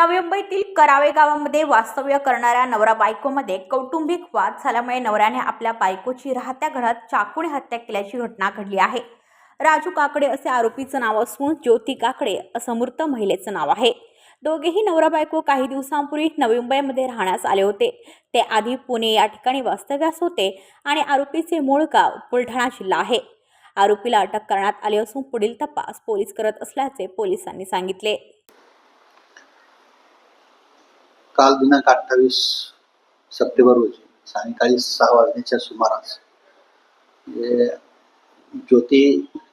नवी मुंबईतील करावे गावामध्ये वास्तव्य करणाऱ्या नवरा बायकोमध्ये कौटुंबिक वाद झाल्यामुळे नवऱ्याने आपल्या बायकोची राहत्या घरात चाकूने हत्या केल्याची घटना घडली आहे. राजू काकडे असे आरोपीचं नाव असून ज्योती काकडे असं मृत महिलेचं नाव आहे. दोघेही नवरा बायको काही दिवसांपूर्वी नवी मुंबईमध्ये राहण्यास आले होते. ते आधी पुणे या ठिकाणी वास्तव्यास होते आणि आरोपीचे मूळ गाव बुलढाणा जिल्हा आहे. आरोपीला अटक करण्यात आली असून पुढील तपास पोलीस करत असल्याचे पोलिसांनी सांगितले. काल दिनांक अठ्ठावीस सप्टेंबर रोजी सायंकाळी सहा वाजण्याच्या सुमारास ज्योती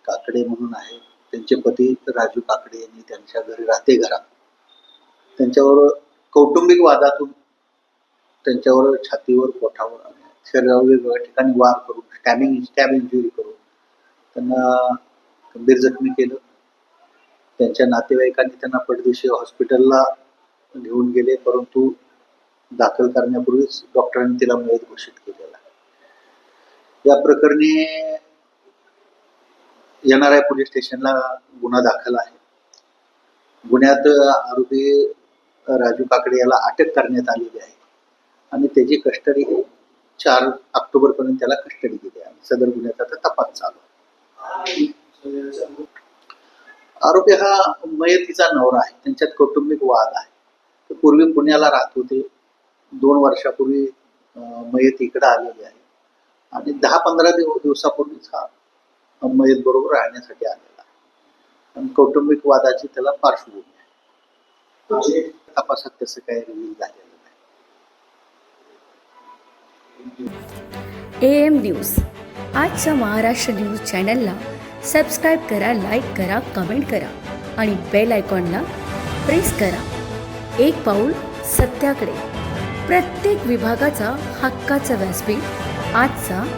काकडे म्हणून आहे त्यांचे पती राजू काकडे यांनी त्यांच्या घरी राहते घरात. त्यांच्यावर कौटुंबिक वादातून त्यांच्यावर छातीवर पोटावर शरीरावर वेगवेगळ्या ठिकाणी वार करून स्टॅबिंग स्टॅब इंजुरी करून त्यांना गंभीर जखमी केलं. त्यांच्या नातेवाईकांनी त्यांना पडदेशी हॉस्पिटलला घेऊन गेले परंतु दाखल करण्यापूर्वीच डॉक्टरांनी तिला मयत घोषित केलेला या प्रकरणी येणाऱ्या पोलीस स्टेशनला गुन्हा दाखल आहे. गुन्ह्यात आरोपी राजू काकडे याला अटक करण्यात आलेली आहे आणि त्याची कस्टडी चार ऑक्टोबर पर्यंत त्याला कस्टडी दिली आहे. सदर गुन्ह्याचा आता तपास चालू आरोपी हा मयतीचा नवरा आहे. त्यांच्यात कौटुंबिक वाद आहे. ते पूर्वी पुण्याला राहत होते. दोन वर्षापूर्वी मयत इकडे आलेली आहे. आणि दहा पंधरा दिव दिवसापूर्वीच हा मयत बरोबर राहण्यासाठी आलेला आहे. आणि कौटुंबिक वादाची त्याला पार्श्वभूमी आहे. म्हणजे तपासात तसं काही रिव्हील झालेलं नाही. A M news. आजच्या महाराष्ट्र न्यूज चॅनलला सबस्क्राईब करा लाईक करा कमेंट करा आणि बेल आयकॉनला प्रेस करा. एक पाऊल सत्याकडे. प्रत्येक विभागाचा हक्काचा व्यासपीठ आजचा